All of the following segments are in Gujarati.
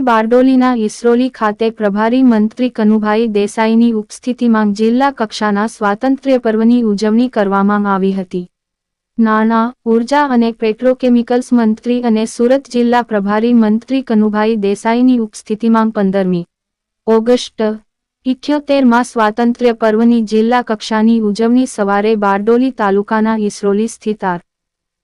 બારડોલીના ઇસરોલી ખાતે પ્રભારી મંત્રી કનુભાઈ દેસાઈની ઉપસ્થિતિમાં જિલ્લા કક્ષાના સ્વાતંત્ર્ય પર્વની ઉજવણી કરવામાં આવી હતી. નાના ઊર્જા અને પેટ્રોકેમિકલ્સ મંત્રી અને સુરત જિલ્લા પ્રભારી મંત્રી કનુભાઈ દેસાઈની ઉપસ્થિતિમાં પંદરમી ઓગસ્ટ ઇઠ્યોતેરમાં સ્વાતંત્ર્ય પર્વની જિલ્લા કક્ષાની ઉજવણી સવારે બારડોલી તાલુકાના ઇસરોલી સ્થિત R.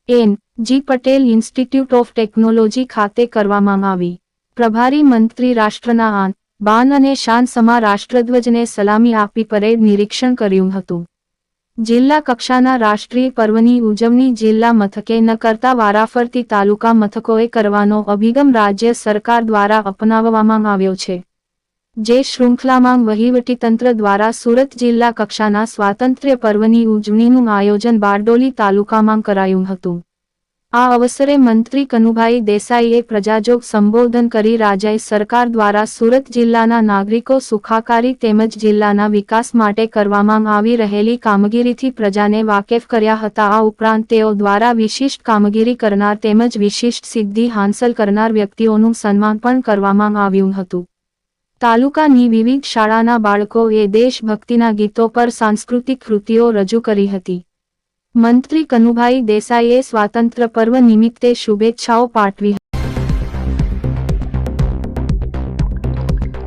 N. G. Patel institute of technology ખાતે કરવામાં આવી. પ્રભારી મંત્રી રાષ્ટ્રના આન, બાન અને શાન સમા રાષ્ટ્રધ્વજને સલામી આપી પરેડ નિરીક્ષણ કર્યું હતું. જિલ્લા કક્ષાના રાષ્ટ્રીય પર્વની ઉજવણી જિલ્લા મથકે ન કરતા વારાફરતી તાલુકા મથકોએ કરવાનો અભિગમ રાજ્ય સરકાર દ્વારા અપનાવવામાં આવ્યો છે. જે શૃંખલામાં વહીવટીતંત્ર દ્વારા સુરત જિલ્લા કક્ષાના સ્વાતંત્ર્ય પર્વની ઉજવણીનું આયોજન બારડોલી તાલુકામાં કરાયું હતું. આ અવસરે મંત્રી કનુભાઈ દેસાઈએ પ્રજાજોગ સંબોધન કરી રાજ્ય સરકાર દ્વારા સુરત જિલ્લાના નાગરિકો સુખાકારી તેમજ જિલ્લાના વિકાસ માટે કરવામાં આવી રહેલી કામગીરીથી પ્રજાને વાકેફ કર્યા હતા. આ ઉપરાંત તેઓ દ્વારા વિશિષ્ટ કામગીરી કરનાર તેમજ વિશિષ્ટ સિદ્ધિ હાંસલ કરનાર વ્યક્તિઓનું સન્માન પણ કરવામાં આવ્યું હતું. તાલુકાની વિવિધ શાળાના બાળકોએ દેશભક્તિના ગીતો પર સાંસ્કૃતિક કૃતિઓ રજૂ કરી હતી. મંત્રી કનુભાઈ દેસાઈએ સ્વાતંત્ર્ય પર્વ નિમિત્તે શુભેચ્છાઓ પાઠવી